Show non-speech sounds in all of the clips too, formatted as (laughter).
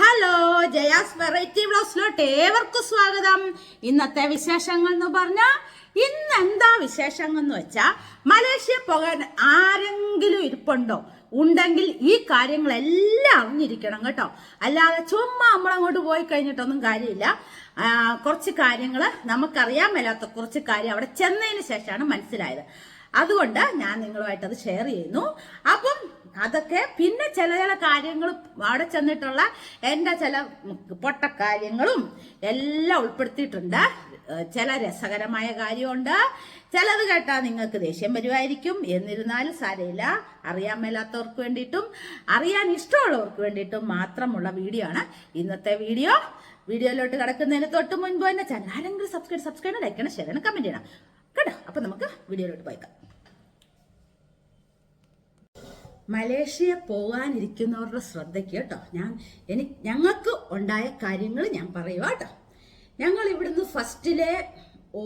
Hello Jaya's variety ബ്ലോഗ്സിലോട്ട് ഏവർക്കും സ്വാഗതം. ഇന്നത്തെ വിശേഷങ്ങൾ എന്ന് പറഞ്ഞാൽ ഇന്ന് എന്താ വിശേഷങ്ങൾ എന്ന് വെച്ചാൽ മലേഷ്യ പോകാൻ ആരെങ്കിലും ഇരിപ്പുണ്ടോ? ഉണ്ടെങ്കിൽ ഈ കാര്യങ്ങളെല്ലാം അറിഞ്ഞിരിക്കണം കേട്ടോ. അല്ലാതെ ചുമ്മാ നമ്മളങ്ങോട്ട് പോയി കഴിഞ്ഞിട്ടൊന്നും കാര്യമില്ല. കുറച്ച് കാര്യങ്ങൾ നമുക്കറിയാൻ മേലാത്ത കുറച്ച് കാര്യം അവിടെ ചെന്നതിന് ശേഷമാണ് മനസ്സിലായത്. അതുകൊണ്ട് ഞാൻ നിങ്ങളുമായിട്ട് അത് ഷെയർ ചെയ്യുന്നു. അപ്പം അതൊക്കെ പിന്നെ ചില ചില കാര്യങ്ങൾ അവിടെ ചെന്നിട്ടുള്ള എന്റെ ചില പൊട്ട കാര്യങ്ങളും എല്ലാം ഉൾപ്പെടുത്തിയിട്ടുണ്ട്. ചില രസകരമായ കാര്യമുണ്ട്. ചിലത് കേട്ടാൽ നിങ്ങൾക്ക് ദേഷ്യം വരുമായിരിക്കും എന്നിരുന്നാലും സാരയില്ല അറിയാൻ മേലാത്തവർക്ക് വേണ്ടിയിട്ടും അറിയാൻ ഇഷ്ടമുള്ളവർക്ക് വേണ്ടിയിട്ടും മാത്രമുള്ള വീഡിയോ ആണ് ഇന്നത്തെ വീഡിയോ. വീഡിയോയിലോട്ട് കിടക്കുന്നതിന് തൊട്ട് മുൻപ് തന്നെ ചാനൽ ആരെങ്കിലും സബ്സ്ക്രൈബ് സബ്സ്ക്രൈബ് ചെയ്യണം ഷെയർ ചെയ്യണം കമന്റ് ചെയ്യണം. കേട്ടോ? അപ്പം നമുക്ക് വീഡിയോയിലോട്ട് പോയിക്കാം. മലേഷ്യ പോകാനിരിക്കുന്നവരുടെ ശ്രദ്ധയ്ക്ക് കേട്ടോ. ഞാൻ എനിക്ക് ഞങ്ങൾക്ക് ഉണ്ടായ കാര്യങ്ങൾ ഞാൻ പറയുക കേട്ടോ. ഞങ്ങൾ ഇവിടുന്ന് ഫസ്റ്റിലെ ഓ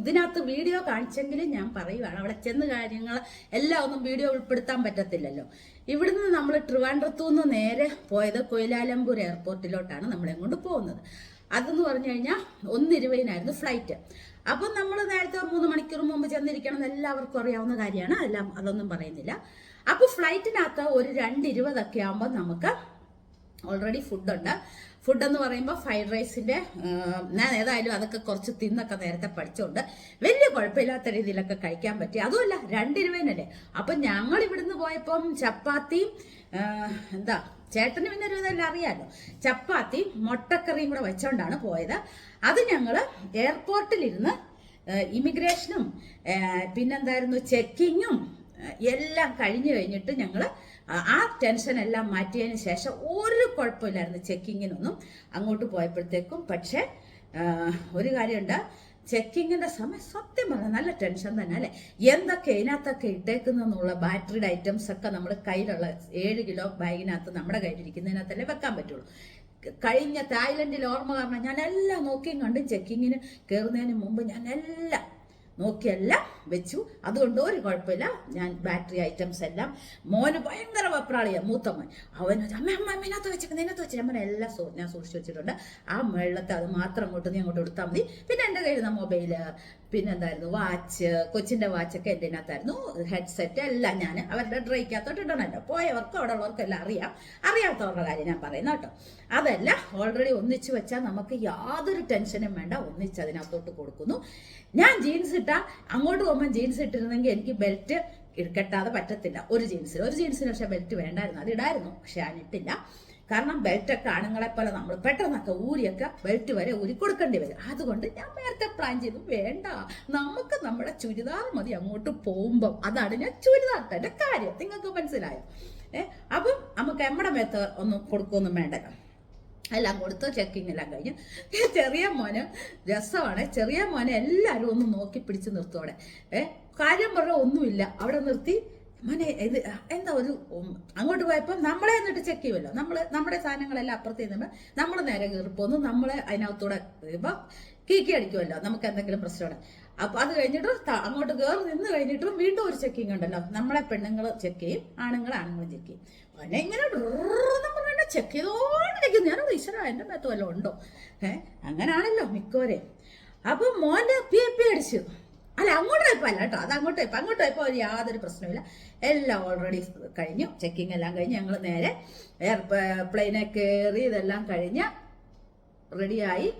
ഇതിനകത്ത് വീഡിയോ കാണിച്ചെങ്കിലും ഞാൻ പറയുവാണ്. അവിടെ ചെന്ന് കാര്യങ്ങൾ എല്ലാം ഒന്നും വീഡിയോ ഉൾപ്പെടുത്താൻ പറ്റത്തില്ലല്ലോ. ഇവിടുന്ന് നമ്മൾ ട്രിവാൻഡ്രത്തു നിന്ന് നേരെ പോയത് കൊയിലാലംപൂർ എയർപോർട്ടിലോട്ടാണ് നമ്മളെ കൊണ്ട് പോകുന്നത്. അതെന്ന് പറഞ്ഞു കഴിഞ്ഞാൽ ഒന്നിരുപതിനായിരുന്നു ഫ്ലൈറ്റ്. അപ്പം നമ്മൾ നേരത്തെ മൂന്ന് മണിക്കൂർ മുമ്പ് ചെന്നിരിക്കണം എന്ന് എല്ലാവർക്കും അറിയാവുന്ന കാര്യമാണ്. എല്ലാം അതൊന്നും പറയുന്നില്ല. അപ്പോൾ ഫ്ലൈറ്റിനകത്ത് ഒരു രണ്ട് ഇരുപതൊക്കെ ആകുമ്പോൾ നമുക്ക് ഓൾറെഡി ഫുഡുണ്ട് ഫുഡ് എന്ന് പറയുമ്പോൾ ഫ്രൈഡ് റൈസിന്റെ ഞാൻ ഏതായാലും അതൊക്കെ കുറച്ച് തിന്നൊക്കെ നേരത്തെ പഠിച്ചുകൊണ്ട് വലിയ കുഴപ്പമില്ലാത്ത രീതിയിലൊക്കെ കഴിക്കാൻ പറ്റി. അതുമല്ല രണ്ട് രൂപേനല്ലേ അപ്പം ഞങ്ങൾ ഇവിടുന്ന് പോയപ്പം ചപ്പാത്തിയും എന്താ ചേട്ടന് പിന്നെ ഒരു ഇതെല്ലാം അറിയാലോ? ചപ്പാത്തി മുട്ടക്കറിയും കൂടെ വെച്ചോണ്ടാണ് പോയത്. അത് ഞങ്ങൾ എയർപോർട്ടിലിരുന്ന് ഇമിഗ്രേഷനും പിന്നെന്തായിരുന്നു ചെക്കിങ്ങും എല്ലാം കഴിഞ്ഞു കഴിഞ്ഞിട്ട് ഞങ്ങൾ ആ ടെൻഷൻ എല്ലാം മാറ്റിയതിന് ശേഷം ഒരു കുഴപ്പമില്ലായിരുന്നു ചെക്കിങ്ങിനൊന്നും. അങ്ങോട്ട് പോയപ്പോഴത്തേക്കും പക്ഷേ ഒരു കാര്യമുണ്ട്. ചെക്കിങ്ങിന്റെ സമയം സത്യം പറഞ്ഞാൽ നല്ല ടെൻഷൻ തന്നെ അല്ലേ? എന്തൊക്കെ ഇതിനകത്തൊക്കെ ഇട്ടേക്കുന്നുള്ള ബാറ്ററിയുടെ ഐറ്റംസ് ഒക്കെ നമ്മുടെ കയ്യിലുള്ള ഏഴ് കിലോ ബാഗിനകത്ത് നമ്മുടെ കയ്യിലിരിക്കുന്നതിനകത്തല്ലേ വെക്കാൻ പറ്റുള്ളൂ. കഴിഞ്ഞ തായ്ലൻഡിൽ ഓർമ്മ കാരണം ഞാൻ എല്ലാം നോക്കിയും കണ്ടും ചെക്കിങ്ങിന് കയറുന്നതിന് മുമ്പ് ഞാൻ എല്ലാം നോക്കിയെല്ലാം വെച്ചു. അതുകൊണ്ട് ഒരു കുഴപ്പമില്ല. ഞാൻ ബാറ്ററി ഐറ്റംസ് എല്ലാം മോന് ഭയങ്കര വെപ്രാളിയാണ് മൂത്ത മോൻ അവൻ അമ്മ അമ്മ അമ്മേനകത്ത് വെച്ചിട്ട് ഇതിനകത്ത് വെച്ചിട്ട് അമ്മ എല്ലാം സൂ- ഞാൻ സൂക്ഷിച്ചു വെച്ചിട്ടുണ്ട്. ആ വെള്ളത്തെ അത് മാത്രം അങ്ങോട്ട് നീ അങ്ങോട്ട് കൊടുത്താൽ മതി. പിന്നെ എന്റെ കയ്യിൽ മൊബൈൽ പിന്നെന്തായിരുന്നു? വാച്ച് കൊച്ചിന്റെ വാച്ചൊക്കെ എന്റെ അകത്തായിരുന്നു ഹെഡ്സെറ്റ് എല്ലാം ഞാൻ അവരുടെ ഡ്രൈക്കകത്തോട്ട് ഇടണമല്ലോ പോയവർക്ക് അവിടെ ഉള്ളവർക്കും എല്ലാം അറിയാം. അറിയാത്തവരുടെ കാര്യം ഞാൻ പറയുന്നത് കേട്ടോ. അതല്ല ഓൾറെഡി ഒന്നിച്ചു വെച്ചാൽ നമുക്ക് യാതൊരു ടെൻഷനും വേണ്ട. ഒന്നിച്ച് അതിനകത്തോട്ട് കൊടുക്കുന്നു. ഞാൻ ജീൻസ് ഇട്ടാൽ അങ്ങോട്ട് പോകുമ്പോൾ ജീൻസ് ഇട്ടിരുന്നെങ്കിൽ എനിക്ക് ബെൽറ്റ് കെട്ടാതെ പറ്റത്തില്ല. ഒരു ജീൻസിന് ഒരു ജീൻസിന് പക്ഷേ ബെൽറ്റ് വേണ്ടായിരുന്നു. അത് ഇടായിരുന്നു. പക്ഷെ ഞാൻ ഇട്ടില്ല. കാരണം ബെൽറ്റൊക്കെ ആണുങ്ങളെ പോലെ നമ്മൾ പെട്ടെന്നൊക്കെ ഊരിയൊക്കെ ബെൽറ്റ് വരെ ഊരി കൊടുക്കേണ്ടി വരും. അതുകൊണ്ട് ഞാൻ നേരത്തെ പ്ലാൻ ചെയ്തു വേണ്ട. നമുക്ക് നമ്മുടെ ചുരിദാർ മതി അങ്ങോട്ട് പോകുമ്പം. അതാണ് ഞാൻ ചുരിദാർ കാര്യം. നിങ്ങൾക്ക് മനസ്സിലായോ? ഏ അപ്പം നമുക്ക് എമ്മടെ മേത്ത് ഒന്നും കൊടുക്കൊന്നും വേണ്ട എല്ലാം കൊടുത്ത് ചെക്കിങ് എല്ലാം കഴിഞ്ഞ്. ചെറിയ മോന് രസമാണ്. ചെറിയ മോനെ എല്ലാവരും ഒന്ന് നോക്കി പിടിച്ച് നിർത്തോടെ ഏഹ് കാര്യം പറഞ്ഞ ഒന്നുമില്ല. അവിടെ നിർത്തി മോനെ ഇത് എന്താ ഒരു അങ്ങോട്ട് പോയപ്പോൾ നമ്മളെ എന്നിട്ട് ചെക്ക് ചെയ്യുമല്ലോ നമ്മൾ നമ്മുടെ സാധനങ്ങളെല്ലാം അപ്പുറത്ത് ചെയ്യുമ്പോൾ നമ്മൾ നേരെ കയറി പോന്നു. നമ്മളെ അതിനകത്തൂടെ ഇപ്പം കീക്കി അടിക്കുമല്ലോ നമുക്ക് എന്തെങ്കിലും പ്രശ്നമാണ് അപ്പൊ അത് കഴിഞ്ഞിട്ട് അങ്ങോട്ട് കയറി നിന്ന് കഴിഞ്ഞിട്ടും വീണ്ടും ഒരു ചെക്കിങ് ഉണ്ടല്ലോ. നമ്മളെ പെണ്ണുങ്ങൾ ചെക്ക് ചെയ്യും. ആണുങ്ങൾ ആണുങ്ങൾ ചെക്ക് ചെയ്യും. പിന്നെ ഇങ്ങനെ ചെക്ക് ചെയ്തോണ്ടിരിക്കുന്നു. ഞാനത് ഈശ്വര എന്റെ മേത്ത് വല്ലതും ഉണ്ടോ? ഏഹ് അങ്ങനാണല്ലോ മിക്കവരെ അപ്പൊ മോന്റെ പി എ പി അടിച്ചു. അല്ല അങ്ങോട്ട് വയ്പ്പല്ല കേട്ടോ. അത് അങ്ങോട്ട് പോയപ്പോ അങ്ങോട്ട് പോയപ്പോ ഒരു യാതൊരു പ്രശ്നമില്ല എല്ലാം ഓൾറെഡി കഴിഞ്ഞു. ചെക്കിങ് എല്ലാം കഴിഞ്ഞ് ഞങ്ങൾ നേരെ എയർ പ്ലെയിനെ കയറി ഇതെല്ലാം കഴിഞ്ഞ് റെഡിയായി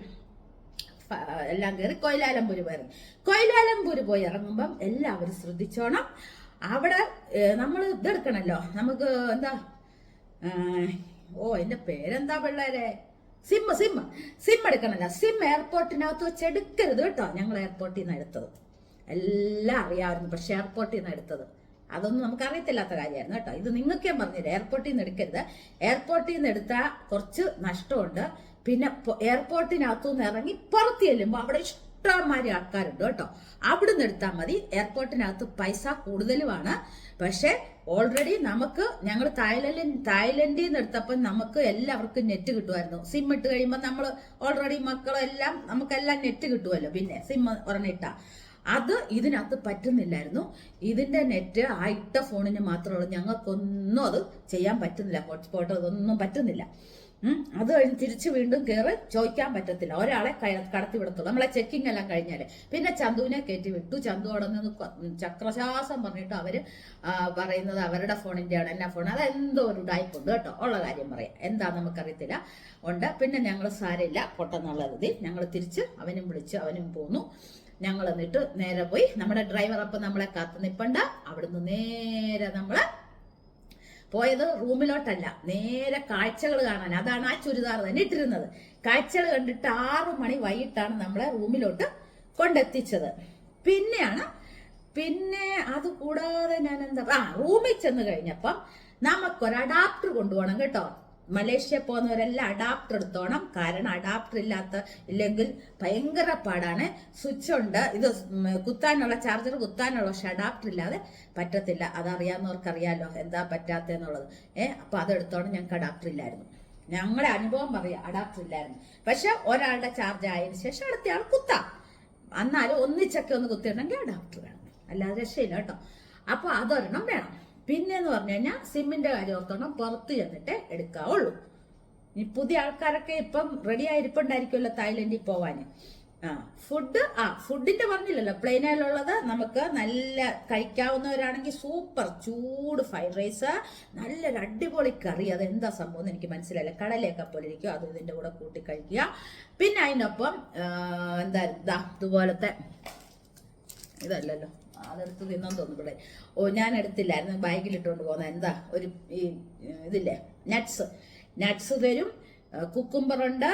എല്ലാം കയറി കൊയിലാലംപൂര് പോയി ഇറങ്ങി കൊയിലാലംപൂര് പോയി ഇറങ്ങുമ്പം എല്ലാവരും ശ്രദ്ധിച്ചോണം. അവിടെ നമ്മൾ ഇതെടുക്കണല്ലോ. നമുക്ക് എന്താ ഓ എന്റെ പേരെന്താ പിള്ളേരെ? സിം സിം സിം എടുക്കണല്ലോ. സിം എയർപോർട്ടിനകത്ത് വെച്ച് എടുക്കരുത് കേട്ടോ. ഞങ്ങൾ എയർപോർട്ടിൽ നിന്ന് എടുത്തത്. എല്ലാം അറിയാമായിരുന്നു പക്ഷെ എയർപോർട്ടിൽ നിന്ന് എടുത്തത്. അതൊന്നും നമുക്ക് അറിയത്തില്ലാത്ത കാര്യമായിരുന്നു കേട്ടോ. ഇത് നിങ്ങൾക്ക് ഞാൻ പറഞ്ഞില്ല എയർപോർട്ടിൽ നിന്ന് എടുക്കരുത്. എയർപോർട്ടിൽ നിന്ന് എടുത്താൽ കുറച്ച് നഷ്ടമുണ്ട്. പിന്നെ എയർപോർട്ടിനകത്തു നിന്ന് ഇറങ്ങി പുറത്ത് ചെല്ലുമ്പോൾ അവിടെ ഇഷ്ടംമാരി ആൾക്കാരുണ്ട് കേട്ടോ. അവിടെ നിന്ന് എടുത്താൽ മതി. എയർപോർട്ടിനകത്ത് പൈസ കൂടുതലുമാണ്. പക്ഷെ ഓൾറെഡി നമുക്ക് ഞങ്ങൾ തായ്ലൻഡിൽ തായ്ലൻഡിൽ നിന്ന് എടുത്തപ്പോൾ നമുക്ക് എല്ലാവർക്കും നെറ്റ് കിട്ടുമായിരുന്നു. സിം ഇട്ട് കഴിയുമ്പോൾ നമ്മൾ ഓൾറെഡി മക്കളെല്ലാം നമുക്കെല്ലാം നെറ്റ് കിട്ടുമല്ലോ. പിന്നെ സിം ഒരെണ്ണം ഇട്ടാ. അത് ഇതിനകത്ത് പറ്റുന്നില്ലായിരുന്നു. ഇതിന്റെ നെറ്റ് ആയിട്ട ഫോണിന് മാത്രമേ ഉള്ളൂ. ഞങ്ങൾക്കൊന്നും അത് ചെയ്യാൻ പറ്റുന്നില്ല. ഹോട്ട്സ്പോട്ട് അതൊന്നും പറ്റുന്നില്ല. അത് കഴിഞ്ഞ് തിരിച്ച് വീണ്ടും കയറി ചോദിക്കാൻ പറ്റത്തില്ല. ഒരാളെ കടത്തി വിടത്തുള്ളൂ. നമ്മളെ ചെക്കിംഗ് എല്ലാം കഴിഞ്ഞാൽ. പിന്നെ ചന്തുവിനെ കയറ്റി വിട്ടു. ചന്തു അവിടെ നിന്ന് ചക്രശാസം പറഞ്ഞിട്ട് അവർ പറയുന്നത് അവരുടെ ഫോണിന്റെ ആണ് എല്ലാ അത് എന്തോ ഒരു ഉണ്ട് കേട്ടോ. ഉള്ള കാര്യം പറയാം. എന്താ നമുക്കറിയത്തില്ല. ഉണ്ട്. പിന്നെ ഞങ്ങൾ സാരമില്ല. പൊട്ടെന്നുള്ള രീതി ഞങ്ങൾ തിരിച്ച് അവനും വിളിച്ച് അവനും പോന്നു. ഞങ്ങൾ എന്നിട്ട് നേരെ പോയി നമ്മുടെ ഡ്രൈവർ അപ്പം നമ്മളെ കാത്തു നിൽപ്പണ്ട അവിടുന്ന് നേരെ നമ്മൾ പോയത് റൂമിലോട്ടല്ല നേരെ കാഴ്ചകൾ കാണാൻ. അതാണ് ആ ചുരിദാർ തന്നെ ഇട്ടിരുന്നത്. കാഴ്ചകൾ കണ്ടിട്ട് ആറു മണി വൈകിട്ടാണ് നമ്മളെ റൂമിലോട്ട് കൊണ്ടെത്തിച്ചത്. പിന്നെയാണ് പിന്നെ അത് കൂടാതെ ഞാൻ എന്താ ആ റൂമിൽ ചെന്ന് കഴിഞ്ഞപ്പം നമുക്കൊരു അഡാപ്റ്റർ കൊണ്ടുപോകണം കേട്ടോ. മലേഷ്യ പോകുന്നവരെല്ലാം അഡാപ്റ്റർ എടുത്തോണം. കാരണം അഡാപ്റ്റർ ഇല്ലാത്ത ഇല്ലെങ്കിൽ ഭയങ്കര പാടാണ്. സ്വിച്ച് ഉണ്ട്. ഇത് കുത്താനുള്ള ചാർജർ കുത്താനുള്ള പക്ഷെ അഡാപ്റ്റർ ഇല്ലാതെ പറ്റത്തില്ല. അതറിയാവുന്നവർക്കറിയാലോ എന്താ പറ്റാത്തെന്നുള്ളത് ഏഹ് അപ്പൊ അതെടുത്തോണം ഞങ്ങൾക്ക് അഡാപ്റ്റർ ഇല്ലായിരുന്നു. ഞങ്ങളുടെ അനുഭവം പറയാം അഡാപ്റ്റർ ഇല്ലായിരുന്നു. പക്ഷെ ഒരാളുടെ ചാർജ് ആയതിനു ശേഷം അടുത്തയാൾ കുത്താം. എന്നാലും ഒന്നിച്ചൊക്കെ ഒന്ന് കുത്തിയിട്ടുണ്ടെങ്കിൽ അഡാപ്റ്റർ വേണം. അല്ലാതെ രക്ഷയില്ല കേട്ടോ. അപ്പൊ അതൊരെണ്ണം വേണം. പിന്നെ എന്ന് പറഞ്ഞു കഴിഞ്ഞാൽ സിമ്മിന്റെ കാര്യം ഓർത്തോണം പുറത്ത് ചെന്നിട്ട് എടുക്കാവുള്ളൂ. ഈ പുതിയ ആൾക്കാരൊക്കെ ഇപ്പം റെഡി ആയിരിപ്പുണ്ടായിരിക്കുമല്ലോ തായ്ലൻഡിൽ പോവാൻ ആ ഫുഡ് ആ ഫുഡിന്റെ പറഞ്ഞില്ലല്ലോ. പ്ലെയിനിലുള്ളത് നമുക്ക് നല്ല കഴിക്കാവുന്നവരാണെങ്കിൽ സൂപ്പർ ചൂട് ഫ്രൈഡ് റൈസ് നല്ലൊരു അടിപൊളി കറി. അത് എന്താ സംഭവം എന്ന് എനിക്ക് മനസ്സിലായില്ല. കടലയൊക്കെ പോലെ ഇരിക്കും. അത് ഇതിന്റെ കൂടെ കൂട്ടി കഴിക്കുക. പിന്നെ അതിനൊപ്പം എന്താ ഇതാ ഇതുപോലത്തെ ഇതല്ലല്ലോ. അതെടുത്ത് തിന്നാൻ തോന്നുന്നു ഇവിടെ ഓ ഞാൻ എടുത്തില്ലായിരുന്നു ബാഗിൽ ഇട്ടുകൊണ്ട് പോകുന്ന എന്താ? ഒരു ഈ ഇതില്ലേ? നട്ട്സ്. നട്ട്സ് തരും. കുക്കുംബർ ഉണ്ട്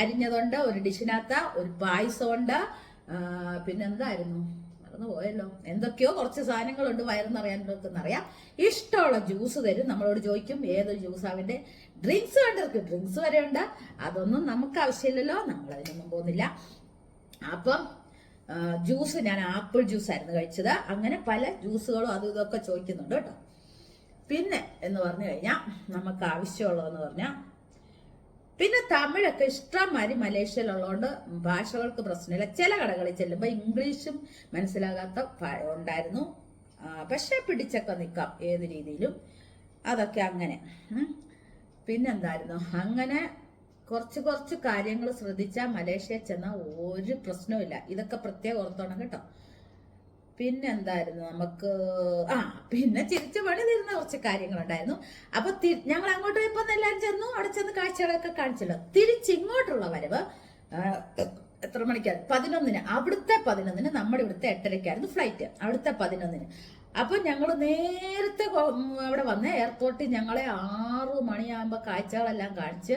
അരിഞ്ഞതുണ്ട് ഒരു ഡിഷിനകത്ത് ഒരു പായസമുണ്ട് പിന്നെന്തായിരുന്നു? മറന്നു പോയല്ലോ. എന്തൊക്കെയോ കുറച്ച് സാധനങ്ങളുണ്ട് വയറെന്നറിയാൻ ഇഷ്ടമുള്ള ജ്യൂസ് തരും. നമ്മളോട് ചോദിക്കും ഏത് ജ്യൂസ് അവന്റെ. ഡ്രിങ്ക്സ് വേണ്ടവർക്ക് ഡ്രിങ്ക്സ് വരെ ഉണ്ട്. അതൊന്നും നമുക്ക് ആവശ്യമില്ലല്ലോ. നമ്മൾ അതിനൊന്നും പോകുന്നില്ല. അപ്പം ജ്യൂസ് ഞാൻ ആപ്പിൾ ജ്യൂസ് ആയിരുന്നു കഴിച്ചത്. അങ്ങനെ പല ജ്യൂസുകളും അതും ഇതൊക്കെ ചോദിക്കുന്നുണ്ട് കേട്ടോ. പിന്നെ എന്ന് പറഞ്ഞു കഴിഞ്ഞാൽ നമുക്ക് ആവശ്യമുള്ളതെന്ന് പറഞ്ഞാൽ പിന്നെ തമിഴൊക്കെ ഇഷ്ടംമാതിരി മലേഷ്യയിലുള്ളതുകൊണ്ട് ഭാഷകൾക്ക് പ്രശ്നമില്ല. ചില കടകളിൽ ചെല്ലുമ്പോൾ ഇംഗ്ലീഷും മനസ്സിലാകാത്ത ഉണ്ടായിരുന്നു. പക്ഷേ പിടിച്ചൊക്കെ നിൽക്കാം ഏത് രീതിയിലും. അതൊക്കെ അങ്ങനെ. പിന്നെന്തായിരുന്നു? അങ്ങനെ കുറച്ച് കുറച്ച് കാര്യങ്ങൾ ശ്രദ്ധിച്ചാൽ മലേഷ്യയിൽ ചെന്നാൽ ഒരു പ്രശ്നവുമില്ല ഇതൊക്കെ പ്രത്യേകം ഓർത്തോണം കേട്ടോ. പിന്നെ എന്തായിരുന്നു നമുക്ക്? ആ പിന്നെ ചിരിച്ചു പണി തരുന്ന കുറച്ച് കാര്യങ്ങളുണ്ടായിരുന്നു. അപ്പൊ ഞങ്ങൾ അങ്ങോട്ട് പോയപ്പോ എല്ലാവരും ചെന്നു. അവിടെ ചെന്ന് കാഴ്ചകളൊക്കെ കാണിച്ചല്ലോ. തിരിച്ചിങ്ങോട്ടുള്ള വരവ് എത്ര മണിക്കാണ് പതിനൊന്നിന്. അവിടുത്തെ പതിനൊന്നിന് നമ്മുടെ ഇവിടുത്തെ എട്ടരയ്ക്കായിരുന്നു ഫ്ലൈറ്റ്. അവിടുത്തെ പതിനൊന്നിന്. അപ്പൊ ഞങ്ങൾ നേരത്തെ അവിടെ വന്ന് എയർപോർട്ടിൽ ഞങ്ങളെ ആറു മണിയാകുമ്പോ കാഴ്ചകളെല്ലാം കാണിച്ച്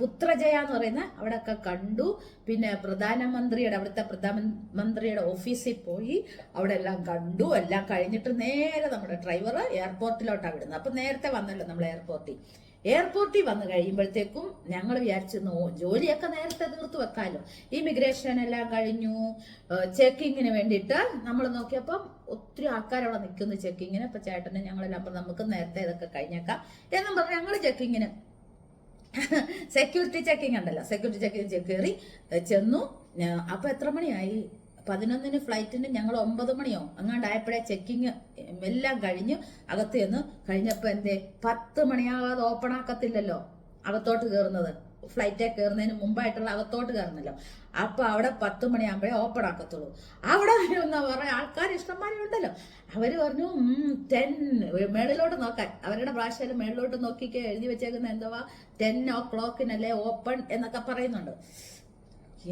പുത്രജയ എന്ന് പറയുന്ന അവിടെയൊക്കെ കണ്ടു. പിന്നെ പ്രധാനമന്ത്രിയുടെ അവിടുത്തെ പ്രധാനമന്ത്രിയുടെ ഓഫീസിൽ പോയി അവിടെ എല്ലാം കണ്ടു. എല്ലാം കഴിഞ്ഞിട്ട് നേരെ നമ്മുടെ ഡ്രൈവർ എയർപോർട്ടിലോട്ടാണ് വിടുന്നത്. അപ്പൊ നേരത്തെ വന്നല്ലോ നമ്മൾ എയർപോർട്ടിൽ എയർപോർട്ടിൽ വന്നു കഴിയുമ്പോഴത്തേക്കും ഞങ്ങൾ വിചാരിച്ചിരുന്നു "ഓ, ജോലിയൊക്കെ നേരത്തെ തീർത്ത് വെക്കാലോ. ഇമിഗ്രേഷൻ എല്ലാം കഴിഞ്ഞു. ചെക്കിങ്ങിന് വേണ്ടിയിട്ട് നമ്മൾ നോക്കിയപ്പം ഒത്തിരി ആൾക്കാർ അവിടെ നിൽക്കുന്നു ചെക്കിങ്ങിന് അപ്പൊ ചേട്ടന് ഞങ്ങളെല്ലാം അപ്പം നമുക്ക് നേരത്തെ ഇതൊക്കെ കഴിഞ്ഞേക്കാം. എന്നും പറഞ്ഞ് ഞങ്ങൾ ചെക്കിങ്ങിന് (laughs) സെക്യൂരിറ്റി ചെക്കിംഗ് ഉണ്ടല്ലോ. സെക്യൂരിറ്റി ചെക്കിംഗ് കയറി ചെന്നു. അപ്പൊ എത്ര മണിയായി? പതിനൊന്നിന് ഫ്ലൈറ്റിന് ഞങ്ങൾ ഒമ്പത് മണിയോ? അങ്ങാണ്ടായപ്പോഴേ ചെക്കിങ് എല്ലാം കഴിഞ്ഞ് അകത്ത് ചെന്ന് കഴിഞ്ഞപ്പോ എന്തേ? പത്ത് മണിയാകാതെ ഓപ്പൺ ആക്കത്തില്ലല്ലോ. അകത്തോട്ട് കയറുന്നത് ഫ്ലൈറ്റേ കയറുന്നതിന് മുമ്പായിട്ടുള്ള അകത്തോട്ട് കയറുന്നല്ലോ അപ്പൊ അവിടെ പത്ത് മണിയാകുമ്പോഴേ ഓപ്പൺ ആക്കത്തുള്ളൂ. അവിടെ എന്നാ പറഞ്ഞ ആൾക്കാർ ഇഷ്ടംമാരെ ഉണ്ടല്ലോ അവർ പറഞ്ഞു ടെൻ മേളിലോട്ട് നോക്കാൻ. അവരുടെ ഭാഷയിൽ മേളിലോട്ട് നോക്കിക്കെ എഴുതി വെച്ചേക്കുന്ന എന്തുവാ? ടെൻ ഓ ക്ലോക്കിനല്ലേ ഓപ്പൺ എന്നൊക്കെ പറയുന്നുണ്ട്.